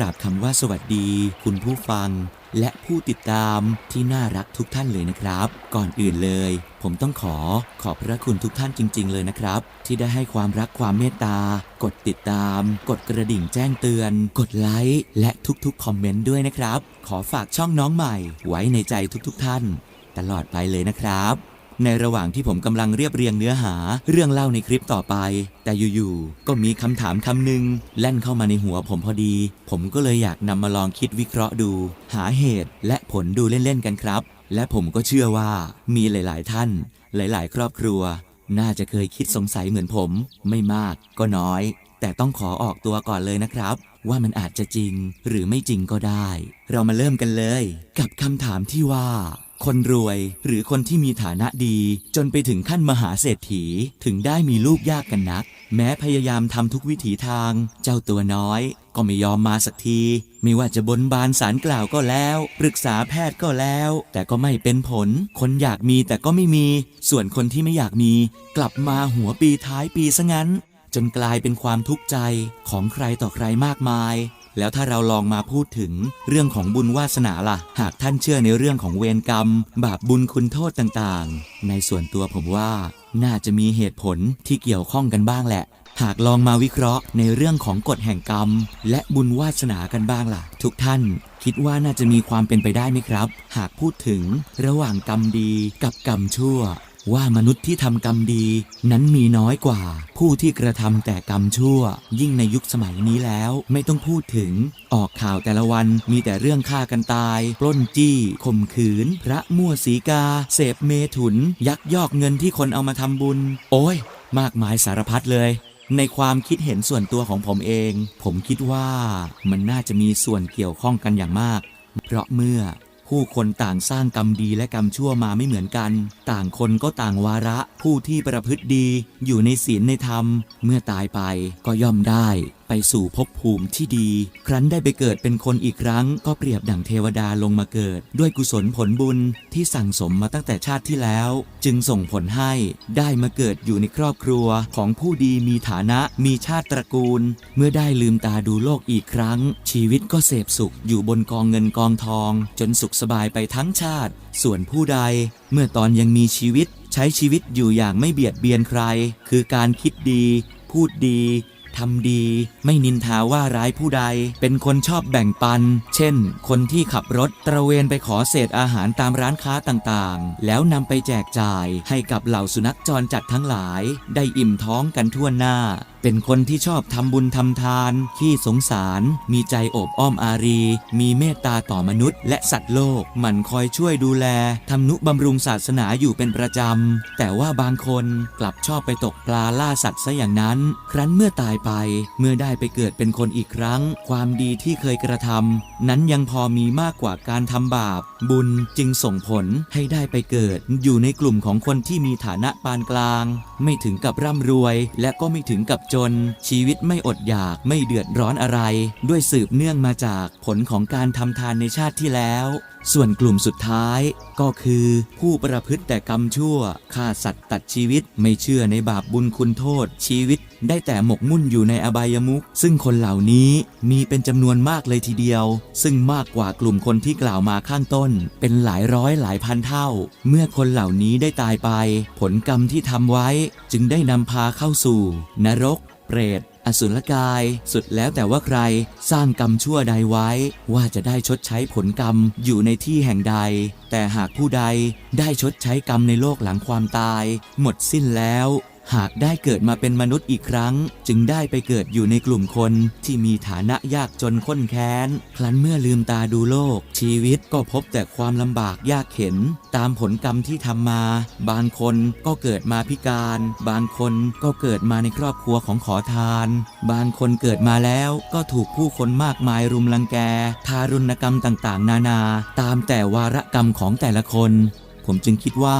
ราบคำว่าสวัสดี คุณผู้ฟัง และผู้ติดตามที่น่ารักทุกท่านเลยนะครับ ก่อนอื่นเลย ผมต้องขอขอบพระคุณทุกท่านจริง ๆ เลยนะครับ ที่ได้ให้ความรักความเมตตา กดติดตาม กดกระดิ่งแจ้งเตือน กดไลค์และทุกๆคอมเมนต์ด้วยนะครับ ขอฝากช่องน้องใหม่ ไว้ในใจทุกๆ ท่าน ตลอดไปเลยนะครับ ในระหว่างที่ผมกำลังเรียบเรียงเนื้อหา เรื่องเล่าในคลิปต่อไป แต่อยู่ๆก็มีคำถามคำหนึ่งแล่นเข้ามาในหัวผมพอดี ผมก็เลยอยากนำมาลองคิดวิเคราะห์ดู หาเหตุและผลดูเล่นๆกันครับ และผมก็เชื่อว่ามีหลาย ๆ ท่าน หลาย ๆ ครอบครัว น่าจะเคยคิดสงสัยเหมือนผม ไม่มากก็น้อย แต่ต้องขอออกตัวก่อนเลยนะครับว่ามันอาจจะจริงหรือไม่จริงก็ได้ เรามาเริ่มกันเลย กับคำถามที่ว่า คนรวยหรือคนที่มีฐานะดี จนไปถึงขั้นมหาเศรษฐีถึงได้มีลูกยากกันนัก แม้พยายามทำทุกวิถีทาง เจ้าตัวน้อย ก็ไม่ยอมมาสักที ไม่ว่าจะบนบานสารกล่าวก็แล้ว ปรึกษาแพทย์ก็แล้ว แต่ก็ไม่เป็นผล คนอยากมีแต่ก็ไม่มี ส่วนคนที่ไม่อยากมี กลับมาหัวปีท้ายปีซะงั้น จนกลายเป็นความทุกข์ใจของใครต่อใครมากมาย แล้วถ้าเราลองมาพูดถึงเรื่องของบุญวาสนาล่ะ หากท่านเชื่อในเรื่องของเวรกรรม บาปบุญคุณโทษต่างๆ ในส่วนตัวผมว่าน่าจะมีเหตุผลที่เกี่ยวข้องกันบ้างแหละ หากลองมาวิเคราะห์ในเรื่องของกฎแห่งกรรม และบุญวาสนากันบ้างล่ะ ทุกท่านคิดว่าน่าจะมีความเป็นไปได้ไหมครับ หากพูดถึงระหว่างกรรมดีกับกรรมชั่ว ว่ามนุษย์ที่ทำกรรมดีนั้นมีน้อยกว่า ผู้ที่กระทำแต่กรรมชั่ว ยิ่งในยุคสมัยนี้แล้วไม่ต้องพูดถึง ออกข่าวแต่ละวันมีแต่เรื่องฆ่ากันตาย ปล้นจี้ข่มขืน พระมั่วสีกา เสพเมถุน ยักยอกเงินที่คนเอามาทำบุญ โอ้ย มากมายสารพัดเลยในความคิดเห็นส่วนตัวของผมเอง ผมคิดว่ามันน่าจะมีส่วนเกี่ยวข้องกันอย่างมาก เพราะเมื่อ ผู้คนต่างสร้างกรรมดีและกรรมชั่วมาไม่เหมือนกัน ต่างคนก็ต่างวาระ ผู้ที่ประพฤติดี อยู่ในศีลในธรรม เมื่อตายไปก็ย่อมได้ ไปสู่ภพภูมิที่ดี ครั้นได้ไปเกิดเป็นคนอีกครั้ง ก็เปรียบดั่งเทวดาลงมาเกิด ด้วยกุศลผลบุญที่สั่งสมมาตั้งแต่ชาติที่แล้ว จึงส่งผลให้ได้มาเกิดอยู่ในครอบครัวของผู้ดีมีฐานะมีชาติตระกูล เมื่อได้ลืมตาดูโลกอีกครั้ง ชีวิตก็เสพสุขอยู่บนกองเงินกองทอง จนสุขสบายไปทั้งชาติ ส่วนผู้ใด เมื่อตอนยังมีชีวิต ใช้ชีวิตอยู่อย่างไม่เบียดเบียนใคร คือการคิดดี พูดดี ทำดี ไม่นินทาว่าร้ายผู้ใด เป็นคนชอบแบ่งปัน เช่น คนที่ขับรถตระเวนไปขอเศษอาหารตามร้านค้าต่างๆ แล้วนำไปแจกจ่ายให้กับเหล่าสุนัขจรจัดทั้งหลาย ได้อิ่มท้องกันทั่วหน้าเป็นคนที่ชอบทำบุญทำทาน ขี้สงสาร มีใจโอบอ้อมอารี มีเมตตาต่อมนุษย์ และสัตว์โลก หมันคอยช่วยดูแลทำนุบำรุงศาสนาอยู่เป็นประจำ แต่ว่าบางคนกลับชอบไปตกปลาล่าสัตว์ซะอย่างนั้น ครั้นเมื่อตายไป เมื่อได้ไปเกิดเป็นคนอีกครั้ง ความดีที่เคยกระทำนั้นยังพอมีมากกว่าการทำบาป บุญจึงส่งผลให้ได้ไปเกิด อยู่ในกลุ่มของคนที่มีฐานะปานกลาง ไม่ถึงกับร่ำรวย และก็ไม่ถึงกับจน ชีวิตไม่อดอยากไม่เดือดร้อนอะไร ด้วยสืบเนื่องมาจากผลของการทำทานในชาติที่แล้ว ส่วนกลุ่มสุดท้ายก็คือผู้ประพฤติแต่กรรมชั่วฆ่าสัตว์ตัดชีวิตไม่เชื่อในบาปบุญคุณโทษ ชีวิตได้แต่หมกมุ่นอยู่ในอบายมุขซึ่งคนเหล่านี้มีเป็นจำนวนมากเลยทีเดียว ซึ่งมากกว่ากลุ่มคนที่กล่าวมาข้างต้น เป็นหลายร้อยหลายพันเท่า เมื่อคนเหล่านี้ได้ตายไป ผลกรรมที่ทำไว้จึงได้นำพาเข้าสู่ นรก เปรต สุรกาย สุดแล้วแต่ว่าใครสร้างกรรมชั่วใดไว้ ว่าจะได้ชดใช้ผลกรรมอยู่ในที่แห่งใด แต่หากผู้ใดได้ชดใช้กรรมในโลกหลังความตาย หมดสิ้นแล้ว หากได้เกิดมาเป็นมนุษย์อีกครั้ง จึงได้ไปเกิดอยู่ในกลุ่มคนที่มีฐานะยากจนข้นแค้น ครั้นเมื่อลืมตาดูโลก ชีวิตก็พบแต่ความลำบากยากเข็น ตามผลกรรมที่ทำมา บางคนก็เกิดมาพิการ บางคนก็เกิดมาในครอบครัวของขอทาน บางคนเกิดมาแล้วก็ถูกผู้คนมากมายรุมรังแก ทารุณกรรมต่างๆ นานา ตามแต่วาระกรรมของแต่ละคน ผมจึงคิดว่า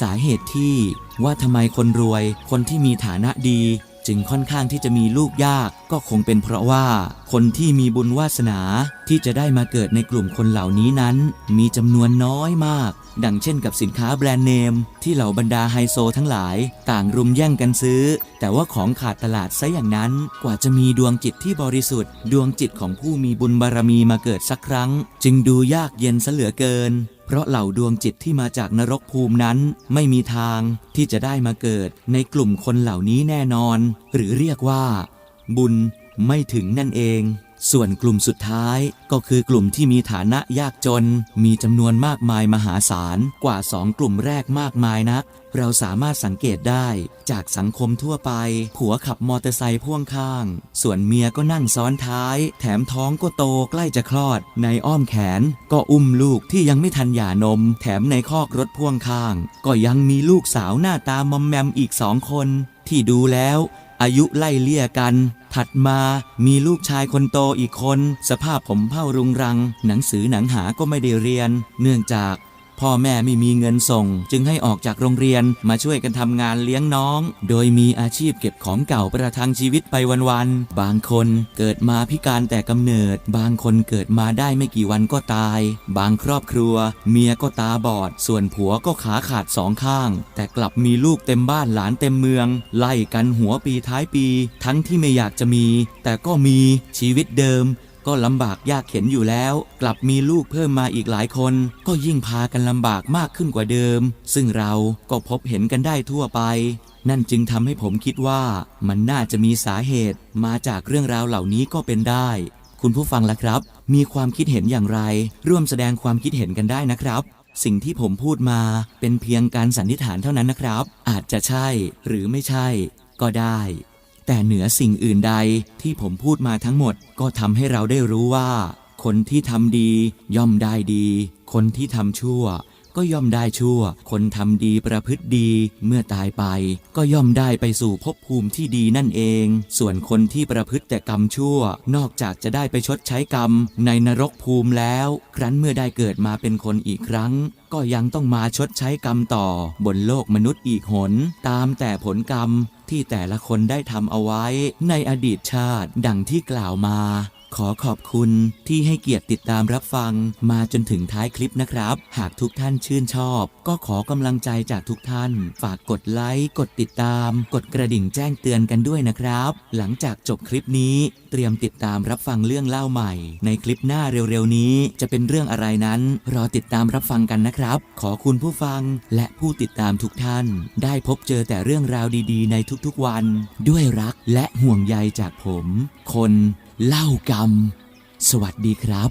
สาเหตุที่ ว่าทำไมคนรวย คนที่มีฐานะดี จึงค่อนข้างที่จะมีลูกยาก ก็คงเป็นเพราะว่า คนที่มีบุญวาสนาที่จะได้มาเกิดในกลุ่มคนเหล่านี้นั้น มีจำนวนน้อยมาก ดังเช่นกับสินค้าแบรนด์เนม ที่เหล่าบรรดาไฮโซทั้งหลาย ต่างรุมแย่งกันซื้อ แต่ว่าของขาดตลาดซะอย่างนั้น กว่าจะมีดวงจิตที่บริสุทธิ์ ดวงจิตของผู้มีบุญบารมีมาเกิดสักครั้ง จึงดูยากเย็นซะเหลือเกิน เพราะเหล่าดวงจิตที่มาจากนรกภูมินั้นไม่มีทางที่จะได้มาเกิดในกลุ่มคนเหล่านี้แน่นอน หรือเรียกว่า บุญไม่ถึงนั่นเอง ส่วนกลุ่มสุดท้ายก็คือกลุ่มที่มีฐานะยากจน มีจำนวนมากมายมหาศาลกว่าสองกลุ่มแรกมากมายนัก เราสามารถสังเกตได้จากสังคมทั่วไป ผัวขับมอเตอร์ไซค์พ่วงข้าง ส่วนเมียก็นั่งซ้อนท้าย แถมท้องก็โตใกล้จะคลอด ในอ้อมแขนก็อุ้มลูกที่ยังไม่ทันหย่านม แถมในคอกรถพ่วงข้าง ก็ยังมีลูกสาวหน้าตามอมแมมอีกสองคน ที่ดูแล้ว อายุไล่เลี่ยกัน ถัดมามีลูกชายคนโตอีกคน สภาพผมเผ่ารุงรัง หนังสือหนังหาก็ไม่ได้เรียน เนื่องจาก พ่อแม่ไม่มีเงินส่ง จึงให้ออกจากโรงเรียนมาช่วยกันทำงานเลี้ยงน้อง โดยมีอาชีพเก็บของเก่าประทังชีวิตไปวันๆ บางคนเกิดมาพิการแต่กำเนิด บางคนเกิดมาได้ไม่กี่วันก็ตาย บางครอบครัว เมียก็ตาบอด ส่วนผัวก็ขาขาดสองข้าง แต่กลับมีลูกเต็มบ้านหลานเต็มเมือง ไล่กันหัวปีท้ายปี ทั้งที่ไม่อยากจะมี แต่ก็มีชีวิตเดิม ก็ลำบากยากเข็นอยู่แล้ว กลับมีลูกเพิ่มมาอีกหลายคน ก็ยิ่งพากันลำบากมากขึ้นกว่าเดิม ซึ่งเราก็พบเห็นกันได้ทั่วไป นั่นจึงทำให้ผมคิดว่ามันน่าจะมีสาเหตุมาจากเรื่องราวเหล่านี้ก็เป็นได้ คุณผู้ฟังล่ะครับ มีความคิดเห็นอย่างไร ร่วมแสดงความคิดเห็นกันได้นะครับสิ่งที่ผมพูดมาเป็นเพียงการสันนิษฐานเท่านั้นนะครับ อาจจะใช่หรือไม่ใช่ก็ได้ แต่เหนือสิ่งอื่นใดที่ผมพูดมาทั้งหมดก็ทำให้เราได้รู้ว่า คนที่ทำดีย่อมได้ดี คนที่ทำชั่ว ก็ย่อมได้ชั่ว คนทำดีประพฤติดีเมื่อตายไป ก็ย่อมได้ไปสู่ภพภูมิที่ดีนั่นเอง ส่วนคนที่ประพฤติแต่กรรมชั่ว นอกจากจะได้ไปชดใช้กรรม ในนรกภูมิแล้ว ครั้นเมื่อได้เกิดมาเป็นคนอีกครั้งก็ยังต้องมาชดใช้กรรมต่อบนโลกมนุษย์อีกหน ตามแต่ผลกรรม ที่แต่ละคนได้ทำเอาไว้ในอดีตชาติดังที่กล่าวมา ขอขอบคุณที่ให้เกียรติติดตามรับฟังมาจนถึงท้ายคลิปนะครับ หากทุกท่านชื่นชอบ ก็ขอกำลังใจจากทุกท่าน ฝากกดไลค์ กดติดตาม กดกระดิ่งแจ้งเตือนกันด้วยนะครับ หลังจากจบคลิปนี้ เตรียมติดตามรับฟังเรื่องเล่าใหม่ ในคลิปหน้าเร็วๆนี้ จะเป็นเรื่องอะไรนั้น รอติดตามรับฟังกันนะครับ ขอคุณผู้ฟังและผู้ติดตามทุกท่าน ได้พบเจอแต่เรื่องราวดีๆ ในทุกๆวัน ด้วยรักและห่วงใยจากผม คน เล่ากรรม สวัสดีครับ